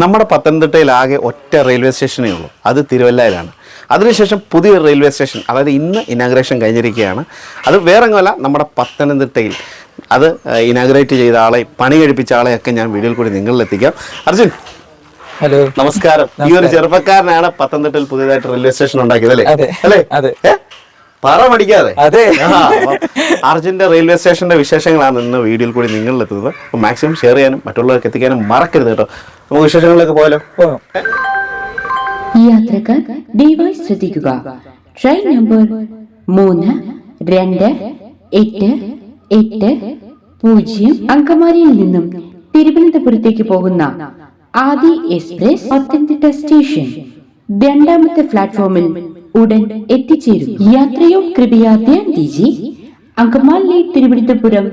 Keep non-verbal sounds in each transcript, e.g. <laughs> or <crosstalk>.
നമ്മുടെ പത്തനംതിട്ടയിൽ ആകെ ഒറ്റ റെയിൽവേ സ്റ്റേഷനേ ഉള്ളൂ. അത് തിരുവല്ലയിലാണ്. അതിനുശേഷം പുതിയ റെയിൽവേ സ്റ്റേഷൻ അതായത് ഇന്ന് ഇനാഗ്രേഷൻ കഴിഞ്ഞിരിക്കുകയാണ്. അത് വേറെങ്ങുമല്ല നമ്മുടെ പത്തനംതിട്ടയിൽ അത് ഇനാഗ്രേറ്റ് ചെയ്ത ആളെ പണി കഴിപ്പിച്ച ഒക്കെ ഞാൻ വീഡിയോയിൽ കൂടി നിങ്ങളിലെത്തിക്കാം. അർജുൻ ഹലോ. നമസ്കാരം. ഈ ഒരു ചെറുപ്പക്കാരനാണ് പത്തനംതിട്ടയിൽ പുതിയതായിട്ട് റെയിൽവേ സ്റ്റേഷൻ ഉണ്ടാക്കിയത് അല്ലേ. അല്ലേ? പറ പഠിക്കാതെ അതെ. അർജുന്റെ റെയിൽവേ സ്റ്റേഷന്റെ വിശേഷങ്ങളാണ് ഇന്ന് വീഡിയോയിൽ കൂടി നിങ്ങളിലെത്തുന്നത്. അപ്പോൾ മാക്സിമം ഷെയർ ചെയ്യാനും മറ്റുള്ളവർക്ക് എത്തിക്കാനും മറക്കരുത് കേട്ടോ. നമുക്ക് വിശേഷങ്ങളിലേക്ക് പോയാലോ? യാത്രക്കാർ ദയവായി ശ്രദ്ധിക്കുക. ട്രെയിൻ നമ്പർ മൂന്ന് രണ്ട് എട്ട് എട്ട് പൂജ്യം അങ്കമാലിയിൽ നിന്നും തിരുവനന്തപുരത്തേക്ക് പോകുന്ന ആദി എക്സ്പ്രസ് പത്തനംതിട്ട സ്റ്റേഷൻ രണ്ടാമത്തെ പ്ലാറ്റ്ഫോമിൽ ഉടൻ എത്തിച്ചേരും യാത്രയോ കൃപയാ ധ്യാൻ അങ്കമാലി തിരുവനന്തപുരം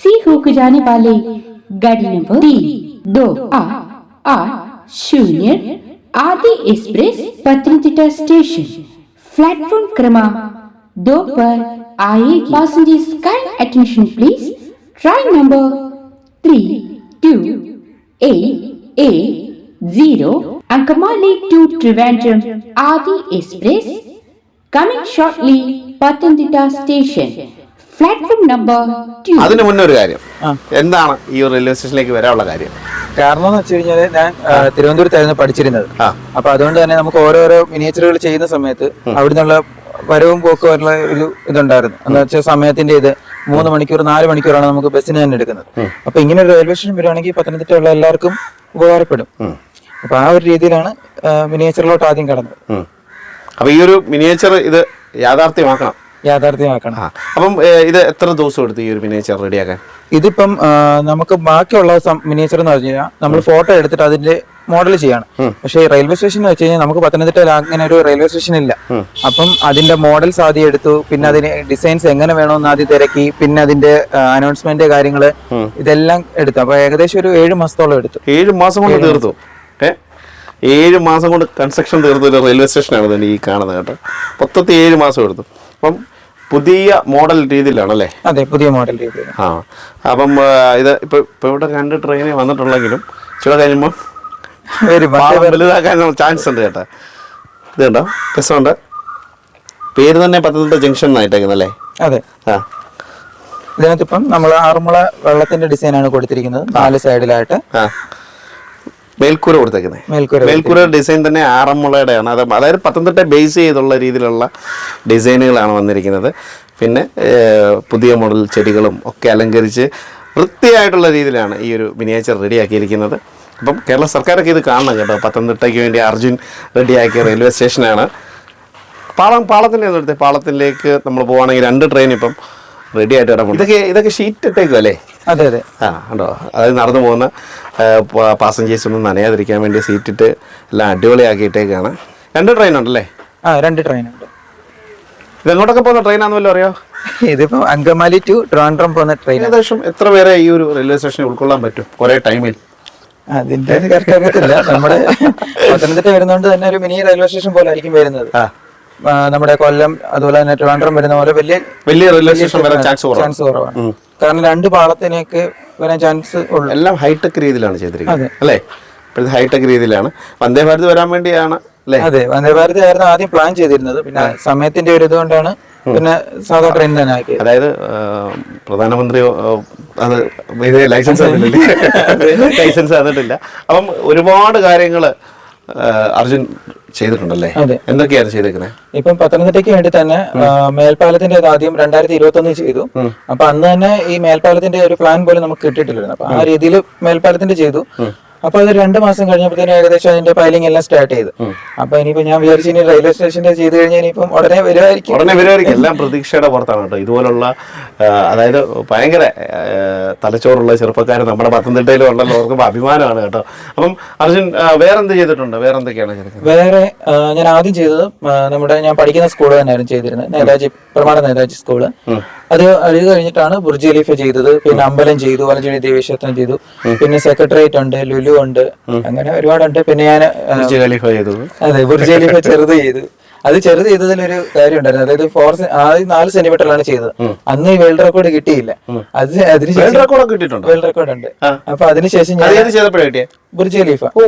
സി ഹോക്ക് ജാനിപാലെ വാലേ നമ്പർ ദോ ആ. आठ शून्य आदि एक्सप्रेस पतनमतिट्टा स्टेशन प्लेटफॉर्म क्रमांक दो पर आएगी passengers kind attention please train number three two eight eight zero Ankamali to Trivandrum Adi Express coming shortly Patandita station platform number two അതിന് മുന്നേ ഒരു കാര്യം ആ. എന്താണ് ഈ ഒരു റെയിൽവേ സ്റ്റേഷനിലേക്ക് വരാനുള്ള കാര്യം കാരണം എന്ന് വെച്ച് കഴിഞ്ഞാൽ ഞാൻ തിരുവനന്തപുരത്തായിരുന്നു പഠിച്ചിരുന്നത്. അപ്പൊ അതുകൊണ്ട് തന്നെ നമുക്ക് ഓരോരോ മിനിയേച്ചറുകൾ ചെയ്യുന്ന സമയത്ത് അവിടെ നിന്നുള്ള വരവും പോക്കും ഉള്ള ഒരു ഇതുണ്ടായിരുന്നു. എന്ന് വെച്ചാൽ സമയത്തിന്റെ ഇത് മൂന്ന് മണിക്കൂർ നാല് മണിക്കൂറാണ് നമുക്ക് ബസ്സിന് തന്നെ എടുക്കുന്നത്. അപ്പൊ ഇങ്ങനെ ഒരു റെയിൽവേ സ്റ്റേഷൻ വരുവാണെങ്കിൽ പത്തനംതിട്ടയുള്ള എല്ലാവർക്കും ഉപകാരപ്പെടും. അപ്പൊ ആ ഒരു രീതിയിലാണ് മിനിയേച്ചറിലോട്ട് ആദ്യം കടന്നത്. അപ്പൊ ഈ ഒരു മിനിയേച്ചർ ഇത് യാഥാർത്ഥ്യമാക്കണം. യാഥാർത്ഥ്യമാക്കണം. അപ്പം ഇത് എത്ര ദിവസം എടുത്തു ഈ ഒരു മിനിയേച്ചർ റെഡിയാക്കാൻ ഇതിപ്പം നമുക്ക് ബാക്കിയുള്ള മിനിയേച്ചർ എന്ന് പറഞ്ഞു കഴിഞ്ഞാൽ നമ്മൾ ഫോട്ടോ എടുത്തിട്ട് അതിന്റെ മോഡൽ ചെയ്യാണ്. പക്ഷേ റെയിൽവേ സ്റ്റേഷൻ എന്ന് വെച്ച് കഴിഞ്ഞാൽ നമുക്ക് പത്തനംതിട്ടയിൽ അങ്ങനെ ഒരു റെയിൽവേ സ്റ്റേഷൻ ഇല്ല. അപ്പം അതിന്റെ മോഡൽസ് ആദ്യം എടുത്തു പിന്നെ അതിന് ഡിസൈൻസ് എങ്ങനെ വേണമെന്ന് ആദ്യം തിരക്കി പിന്നെ അതിന്റെ അനൗൺസ്മെന്റ് കാര്യങ്ങൾ ഇതെല്ലാം എടുത്തു. അപ്പൊ ഏകദേശം ഒരു ഏഴ് മാസത്തോളം എടുത്തു. ഏഴ് മാസം കൊണ്ട് തീർത്തു. ഏഴ് മാസം കൊണ്ട് കൺസ്ട്രക്ഷൻ തീർത്ത ഒരു റെയിൽവേ സ്റ്റേഷനാണ് ആണ് ഈ കാണുന്നത് കേട്ടോ. മൊത്തത്തിൽ ഏഴ് മാസം എടുത്തു. അപ്പം പുതിയ മോഡൽ രീതിയിലാണ് അല്ലേ അതെ പുതിയ മോഡൽ രീതിയിൽ ആ അപ്പം ഇത് ഇപ്പൊ ഇപ്പൊ ഇവിടെ രണ്ട് ട്രെയിനേ വന്നിട്ടുള്ളെങ്കിലും ചില കഴിയുമ്പോൾ വലുതാക്കാൻ ചാൻസ് ഉണ്ട് കേട്ടോ. ഇതുണ്ടോ രസമുണ്ട്. പേര് തന്നെ പത്തനംതിട്ട ജംഗ്ഷൻ എന്നായിട്ടേക്കുന്നല്ലേ അതെ. ആ. ഇതിനകത്ത് ഇപ്പം നമ്മൾ ആറന്മുള വെള്ളത്തിന്റെ ഡിസൈനാണ് ആണ് കൊടുത്തിരിക്കുന്നത്. നാല് സൈഡിലായിട്ട് മേൽക്കൂര കൊടുത്തേക്കുന്നത് മേൽക്കൂര മേൽക്കൂര ഡിസൈൻ തന്നെ ആറന്മുളയുടെയാണ് അത് അതായത് പത്തനംതിട്ട ബേസ് ചെയ്തുള്ള രീതിയിലുള്ള ഡിസൈനുകളാണ് വന്നിരിക്കുന്നത്. പിന്നെ പുതിയ മോഡൽ ചെടികളും ഒക്കെ അലങ്കരിച്ച് വൃത്തിയായിട്ടുള്ള രീതിയിലാണ് ഈ ഒരു മിനിയേച്ചർ റെഡിയാക്കിയിരിക്കുന്നത്. അപ്പം കേരള സർക്കാരൊക്കെ ഇത് കാണണം കേട്ടോ. പത്തനംതിട്ടയ്ക്ക് വേണ്ടി അർജുൻ റെഡിയാക്കിയ റെയിൽവേ സ്റ്റേഷനാണ് പാളം പാളത്തിന്റെ എടുത്തേ. പാളത്തിലേക്ക് നമ്മൾ പോവുകയാണെങ്കിൽ രണ്ട് ട്രെയിൻ ഇപ്പം റെഡി ആയിട്ട് ഇടപെടും ഇതൊക്കെ ഇതൊക്കെ ഷീറ്റ് ഇട്ടേക്കും അല്ലേ അതെ അതെ. ആ ഉണ്ടോ അതായത് നടന്നു പോകുന്ന പാസഞ്ചേഴ്സ് ഒന്നും നനയാതിരിക്കാൻ വേണ്ടി സീറ്റിട്ട് എല്ലാം അടിപൊളിയാക്കിയിട്ടേക്കാണ്. രണ്ട് ട്രെയിൻ ഉണ്ടല്ലേ? ആ രണ്ട് ട്രെയിൻ ഉണ്ട്. ഇത് എങ്ങോട്ടൊക്കെ പോകുന്ന ട്രെയിനാണെന്ന് വല്ലതും അറിയോ? ഇതിപ്പോ അങ്കമാലി ടു ട്രിവാൻഡ്രം പോകുന്ന ട്രെയിൻ ഏകദേശം എത്ര പേരെ ഈ ഒരു റെയിൽവേ സ്റ്റേഷനിൽ ഉൾക്കൊള്ളാൻ പറ്റും? കുറേ ടൈമിൽ അതിന്റെ കറക്റ്റ് അറിയത്തില്ല. നമ്മുടെ <laughs> പത്തനംതിട്ട വരുന്നോണ്ട് തന്നെ ഒരു മിനി റെയിൽവേ സ്റ്റേഷൻ പോലെ ആയിരിക്കും വരുന്നത്. ആ, നമ്മുടെ കൊല്ലം അതുപോലെ തന്നെ ട്രിവാൻഡ്രം വരുന്ന പോലെ വലിയ വലിയ റെയിൽവേ സ്റ്റേഷൻ വരാൻ ചാൻസ് ചാൻസ് കുറവാണ്. കാരണം രണ്ട് പാളത്തിനൊക്കെ വരാൻ ചാൻസ് ഉള്ളു. എല്ലാം ഹൈടെക് രീതിയിലാണ് ചെയ്തിരിക്കുന്നത്. അല്ലേ? ഇപ്പോഴത്തെ ഹൈടെക് രീതിയിലാണ്. വന്ദേ ഭാരത് വരാൻ വേണ്ടിയാണ് അതെ വന്ദേ ഭാരത് ആയിരുന്നു ആദ്യം പ്ലാൻ ചെയ്തിരുന്നത്. പിന്നെ സമയത്തിന്റെ ഒരു ഇതുകൊണ്ടാണ് പിന്നെ സാധാ ട്രെയിൻ തന്നെ ആക്കി അതായത് പ്രധാനമന്ത്രി അത് ലൈസൻസ് തന്നിട്ടില്ല. ലൈസൻസ് <laughs> തന്നിട്ടില്ല. അപ്പം ഒരുപാട് കാര്യങ്ങൾ അർജുൻ ചെയ്തിട്ടുണ്ടല്ലേ. എന്തൊക്കെയാണ് ചെയ്തേക്കുന്നത് ഇപ്പം പത്തനംതിട്ടയ്ക്ക് വേണ്ടി തന്നെ മേൽപ്പാലത്തിന്റെ ആദ്യം രണ്ടായിരത്തി ഇരുപത്തി ഒന്ന് ചെയ്തു അപ്പൊ അന്ന് തന്നെ ഈ മേൽപ്പാലത്തിന്റെ ഒരു പ്ലാൻ പോലും നമുക്ക് കിട്ടിയിട്ടില്ലായിരുന്നു. അപ്പൊ ആ രീതിയിൽ മേൽപ്പാലത്തിന്റെ ചെയ്തു. അപ്പൊ അത് രണ്ട് മാസം കഴിഞ്ഞപ്പോഴത്തേനും ഏകദേശം അതിന്റെ പൈലിംഗ് എല്ലാം സ്റ്റാർട്ട് ചെയ്തു. അപ്പൊ ഇനിയിപ്പോ ഞാൻ വിചാരിച്ചു ഇനി റെയിൽവേ സ്റ്റേഷന്റെ ചെയ്ത് കഴിഞ്ഞാൽ ഇനിയിപ്പം ഉടനെ വരുമായിരിക്കും ഉടനെ വരുമായിരിക്കും എല്ലാം പ്രതീക്ഷയുടെ പുറത്താണ് കേട്ടോ. ഇതുപോലുള്ള അതായത് ഭയങ്കര തലച്ചോറുള്ള ചെറുപ്പക്കാർ നമ്മുടെ പത്തനംതിട്ടയിലും ഉണ്ടല്ലോ. ഓർക്കുമ്പോൾ അഭിമാനമാണ് കേട്ടോ. അപ്പം അർജുൻ വേറെ എന്ത് ചെയ്തിട്ടുണ്ട്? വേറെ എന്തൊക്കെയാണ് വേറെ ഞാൻ ആദ്യം ചെയ്തത് നമ്മുടെ ഞാൻ പഠിക്കുന്ന സ്കൂൾ തന്നെയായിരുന്നു ചെയ്തിരുന്നത്. നേതാജി പ്രമാണ നേതാജി സ്കൂൾ അത് അത് കഴിഞ്ഞിട്ടാണ് ബുർജ് ഖലീഫ ചെയ്തത്. പിന്നെ അമ്പലം ചെയ്തു വലഞ്ചേരി ദേവീക്ഷേത്രം ചെയ്തു. പിന്നെ സെക്രട്ടേറിയറ്റ് ഉണ്ട് ലുലു ഉണ്ട് അങ്ങനെ ഒരുപാടുണ്ട്. പിന്നെ ഞാൻ അതെ ബുർജ് ഖലീഫ ചെറുത് ചെയ്തു. അത് ചെറുത് ചെയ്തതിൽ ഒരു കാര്യം ഉണ്ടായിരുന്നു അതായത് ഫോർ ആദ്യം നാല് സെന്റിമീറ്ററിലാണ് ചെയ്തത്. അന്ന് ഈ വേൾഡ് റെക്കോർഡ് കിട്ടിയില്ല. അത് വേൾഡ് അതിനുശേഷം വേൾഡ് റെക്കോർഡ് ഉണ്ട്. അപ്പൊ അതിനുശേഷം അത് ഞാൻ ബുർജ് ഖലീഫ. ഓ.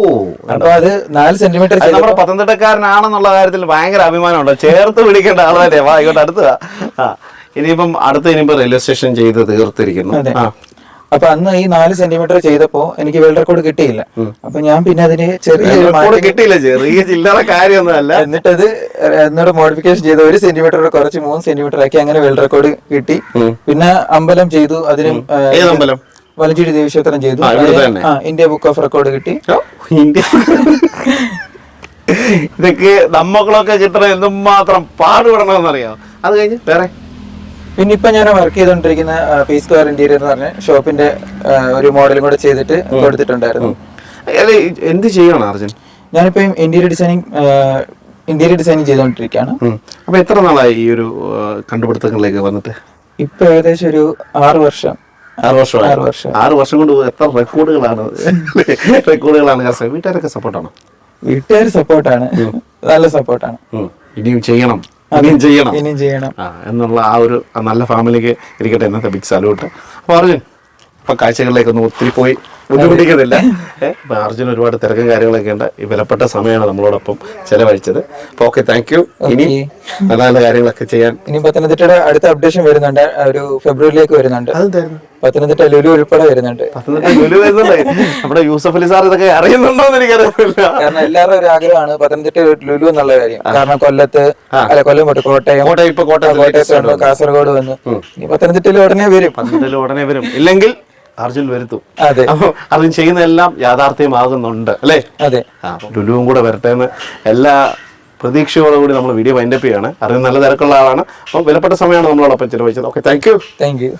അപ്പൊ അത് നാല് സെന്റിമീറ്റർ നമ്മുടെ പത്തനംതിട്ടക്കാരനാണെന്നുള്ള കാര്യത്തിൽ ഭയങ്കര അഭിമാനമുണ്ട്. ചേർത്ത് പിടിക്കേണ്ട ആളല്ലേ വാ ഇങ്ങോട്ട് അടുത്തതാ. ഇനിയിപ്പം അടുത്ത ഇനിയിപ്പോ റെയിൽവേ സ്റ്റേഷൻ ചെയ്ത് തീർത്തിരിക്കുന്നു. അതെ. ആ. അപ്പൊ അന്ന് ഈ നാല് സെന്റിമീറ്റർ ചെയ്തപ്പോ എനിക്ക് വേൾഡ് റെക്കോർഡ് കിട്ടിയില്ല. അപ്പൊ ഞാൻ പിന്നെ അതിന് ചെറിയ റെക്കോർഡ് കിട്ടിയില്ല ചെറിയ ചില്ലറ കാര്യമൊന്നുമല്ല. എന്നിട്ടത് എന്നോട് മോഡിഫിക്കേഷൻ ചെയ്ത് ഒരു സെന്റിമീറ്റർ കുറച്ച് മൂന്ന് സെന്റിമീറ്റർ ആക്കി അങ്ങനെ വേൾഡ് റെക്കോർഡ് കിട്ടി. പിന്നെ അമ്പലം ചെയ്തു അതിനും ആ, ഏത് അമ്പലം? വലഞ്ചേരി ദേവീക്ഷേത്രം ചെയ്തു. ആ, ഇവിടെ അതിന് തന്നെ. ആ ഇന്ത്യ ബുക്ക് ഓഫ് റെക്കോർഡ് കിട്ടി. ഓ, ഇന്ത്യ ഇതൊക്കെ നമ്മക്കളൊക്കെ ചിത്രം എന്തുമാത്രം പാടുപെടണമെന്നറിയാം? അത് കഴിഞ്ഞ് വേറെ പിന്നെ ഇപ്പൊ ഞാൻ വർക്ക് ചെയ്തോണ്ടിരിക്കുന്ന പീസ് സ്ക്വയർ ഇന്റീരിയർ എന്ന് പറഞ്ഞ ഷോപ്പിന്റെ ഒരു മോഡലും കൂടെ ചെയ്തിട്ട് കൊടുത്തിട്ടുണ്ടായിരുന്നു. എന്ത് ചെയ്യണം അർജുൻ? ഞാനിപ്പോ ഇന്റീരിയർ ഡിസൈനിങ് ഇന്റീരിയർ ഡിസൈനിങ് ചെയ്തുകൊണ്ടിരിക്കുകയാണ്. അപ്പൊ എത്ര നാളായി ഈ ഒരു കണ്ടുപിടുത്തങ്ങളിലേക്ക് വന്നിട്ട്? ഇപ്പൊ ഏകദേശം ഒരു ആറ് വർഷം. ആറ് വർഷം. ആറ് വർഷം കൊണ്ട് എത്ര റെക്കോർഡുകളാണ് റെക്കോർഡുകളാണ് വീട്ടുകാരൊക്കെ സപ്പോർട്ടാണ് വീട്ടുകാർ സപ്പോർട്ടാണ് നല്ല സപ്പോർട്ടാണ് ഇനിയും ചെയ്യണം. ഇനിയും ചെയ്യണം. ഇനിയും ചെയ്യണം. എന്നുള്ള ആ ഒരു നല്ല ഫാമിലിക്ക് ഇരിക്കട്ടെ എന്നത്തെ ബിഗ് സല്യൂട്ട് അപ്പൊ അർജുൻ ഇപ്പൊ കാഴ്ചകളിലേക്കൊന്നും ഒത്തിരി പോയി ബുദ്ധിമുട്ടിക്കുന്നില്ല. അർജുൻ ഒരുപാട് തിരക്കും കാര്യങ്ങളൊക്കെ ഉണ്ട്. ഈ വിലപ്പെട്ട സമയമാണ് നമ്മളോടൊപ്പം ചെലവഴിച്ചത്. അപ്പൊ ഓക്കെ താങ്ക് യു ഇനി നല്ല നല്ല കാര്യങ്ങളൊക്കെ ചെയ്യാൻ. ഇനി പത്തനംതിട്ടയുടെ അടുത്ത അപ്ഡേഷൻ വരുന്നുണ്ട്. ഒരു ഫെബ്രുവരിയിലേക്ക് വരുന്നുണ്ട്. അതെന്തായിരുന്നു? പത്തനംതിട്ട ലുലു ഉൾപ്പെടെ വരുന്നുണ്ട്. നമ്മുടെ യൂസഫ് അലി സാർ ഇതൊക്കെ അറിയുന്നുണ്ടോ എന്ന് എനിക്കറിയില്ല കാരണം എല്ലാവരുടെ ഒരു ആഗ്രഹമാണ് പത്തനംതിട്ട ലുലു എന്നുള്ള കാര്യം. കാരണം കൊല്ലത്ത് അല്ല കൊല്ലം പോട്ടെ കോട്ടയം. കോട്ടയത്ത് വന്നു കാസർഗോഡ് വന്ന്. പത്തനംതിട്ടയിൽ ഉടനെ വരും. പത്തനംതിട്ടയിൽ ഉടനെ വരും. ഇല്ലെങ്കിൽ അർജുൻ വരുത്തും. അതെ. അപ്പൊ അർജുൻ ചെയ്യുന്നതെല്ലാം യാഥാർത്ഥ്യമാകുന്നുണ്ട് അല്ലേ? അതെ. ലുലുവും കൂടെ വരട്ടെ എന്ന് എല്ലാ പ്രതീക്ഷയോടുകൂടി നമ്മൾ വീഡിയോ വൈൻഡപ്പ് ചെയ്യാണ്. അർജുൻ നല്ല തിരക്കുള്ള ആളാണ്. അപ്പോൾ വിലപ്പെട്ട സമയമാണ് നമ്മളോടൊപ്പം ചിലവഴിച്ചത്. Okay thank you thank you